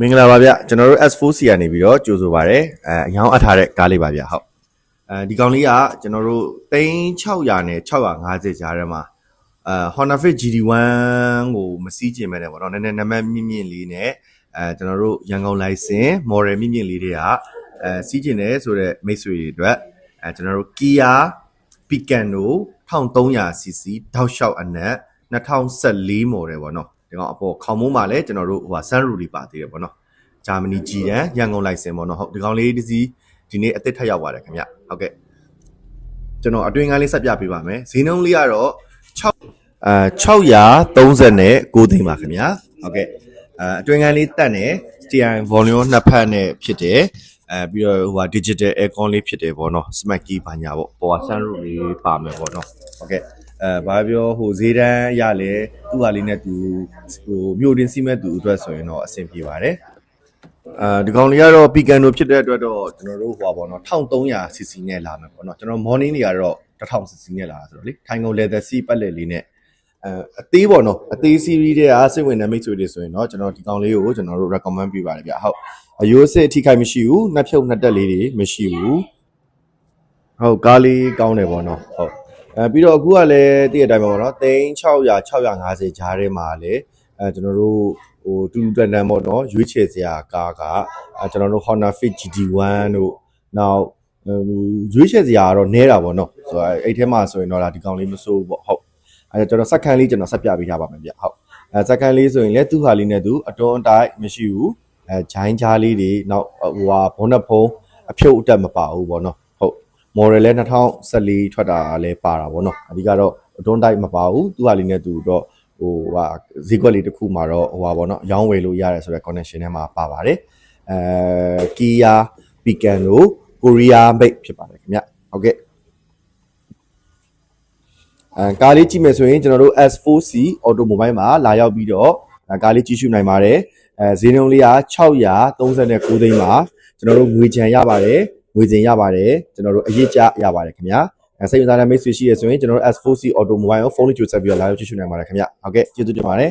မင်္ဂလာပါဗျကျွန်တော်တို့ S4C ကနေပြီးတော့ကြိုဆိုပါရယ်အဲအရောင်းအပ်ထားတဲ့ကားလေးပါဗျဟုတ်အဲဒီကောင်လေးကကျွန်တော်တို့3600နဲ့650ကြားထဲမှာအဲ Honda Fit GD1 ကိုမစီးကျင်မဲ့တယ်ပေါ့နော်နည်းနည်းနံပါတ်မြင့်မြင့်လေးနဲ့အဲကျွန်တော်တို့ရန်ကုန် license model မြင့်မြင့်လေးတွေကအဲစီးကျင်တယ်ဆိုတော့မိတ်ဆွေတွေအတွက်အဲကျွန်တော်တို့ Kia Picanto 1300cc တောက်လျှောက်အနက်2014 model ပေါ့နော် ဒီကောင်အပေါ်ခေါင်မိုးမှာလည်းကျွန်တော်တို့ဟိုဟာ Sunroof တွေပါသေးတယ်ပေါ့နော်ဂျာမနီကြည်တန်းရန်ကုန်လိုက်စင်ပေါ့နော်ဟုတ်ဒီကောင်လေးတစ်စီးဒီနေ့အသစ်ထပ်ရောက်ပါတယ်ခင်ဗျဟုတ်ကဲ့ကျွန်တော်အတွင်းကားလေးဆက်ပြပေးပါမယ်ဈေးနှုန်းလေးကတော့6အဲ630နဲ့6သိန်းပါခင်ဗျဟုတ်ကဲ့အဲအတွင်းကားလေးတက်နေ steering volume နှစ်ဖက်နဲ့ဖြစ်တယ်အဲပြီးတော့ဟိုဟာ digital aircon လေးဖြစ်တယ်ပေါ့နော် smart key ဘာညာပေါ့ပေါ်က sunroof လေးပါမယ်ပေါ့နော်ဟုတ်ကဲ့ အဲဘာပြောဟိုဈေးတန်းရလဲသူ့ဟာလေးနဲ့သူဟိုမြို့တင်စီးမဲ့သူအတွက်ဆိုရင်တော့အဆင်ပြေပါတယ်အဲဒီကောင်လေးကတော့ပီကန်တို့ဖြစ်တဲ့အတွက်တော့ကျွန်တော်တို့ဟိုပါပေါ့နော် 1300cc နဲ့လာမယ်ပေါ့နော်ကျွန်တော် morning တွေကတော့ 1000cc နဲ့လာတာဆိုတော့လေထိုင်ကုန် leather seat ပတ်လက်လေးနဲ့အဲအသေးပေါ့နော်အသေး series တွေကစိတ်ဝင်တဲ့မိတ်ဆွေတွေဆိုရင်တော့ကျွန်တော်ဒီကောင်လေးကိုကျွန်တော်တို့ recommend ပေးပါတယ်ဗျဟုတ်အယိုးစစ်အထိခိုက်မရှိဘူးနှက်ဖြုတ်နှက်တက်လေးတွေမရှိဘူးဟုတ်ကားလေးကောင်းတယ်ပေါ့နော်ဟုတ် အဲပြီးတော့အခုကလည်းတည့်ရတိုင်းပါပေါ့နော်3600 650ဂျားထဲမှာလည်းအဲကျွန်တော်တို့ဟိုတူတူတန်တန်ပေါ့နော်ရွေးချယ်စရာကားကအဲကျွန်တော်တို့ Honda Fit GT1 တို့နောက်ဟိုရွေးချယ်စရာကတော့နဲတာပေါ့နော်ဆိုတော့အဲ့ထဲမှာဆိုရင်တော့ဒါဒီကောင်လေးမစိုးဘူးပေါ့ဟုတ်အဲကျွန်တော်စက္ကန့်လေးကျွန်တော်ဆက်ပြပေးထားပါမယ်ဗျဟုတ်အဲစက္ကန့်လေးဆိုရင်လည်းသူ့ဟာလေးနဲ့သူအတွန်းအတိုက်မရှိဘူးအဲဂျိုင်းချားလေးတွေနောက်ဟိုဟာဘုံနဲ့ဖုံးအဖြုတ်အတက်မပါဘူးပေါ့နော်ဟုတ် model လည်း2014ထွက်တာလည်းပါတာပေါ့နော်အဓိကတော့အတွန်းတိုက်မပါဘူးသူ့ဟာလေးနဲ့သူတော့ဟိုဟာဈေးကွက်လေးတစ်ခုမှာတော့ဟိုပါဗောနော်ရောင်းဝယ်လို့ရတယ်ဆိုတော့ connection ထဲမှာပါပါတယ်အဲ Kia Picanto Korea made ဖြစ်ပါတယ်ခင်ဗျဟုတ်ကဲ့အဲကားလေးကြည့်မယ်ဆိုရင်ကျွန်တော်တို့ S4C Automobile မှာလာရောက်ပြီးတော့အဲကားလေးကြည့်ရှုနိုင်ပါတယ်အဲဈေးနှုန်းလေးက639သိန်းပါကျွန်တော်တို့ငွေချံရပါတယ် ငွေချံရပါတယ်ကျွန်တော်တို့အရေးကြရပါတယ်ခင်ဗျာအဲစိတ်ဝင်စားတဲ့မိတ်ဆွေရှိရဆိုရင်ကျွန်တော်တို့ S4C Automobile ကိုဖုန်းလေးကြိုဆက်ပြီးတော့လာရောက်ကြည့်ရှုနိုင်ပါတယ်ခင်ဗျဟုတ်ကဲ့ကျေးဇူးတင်ပါတယ်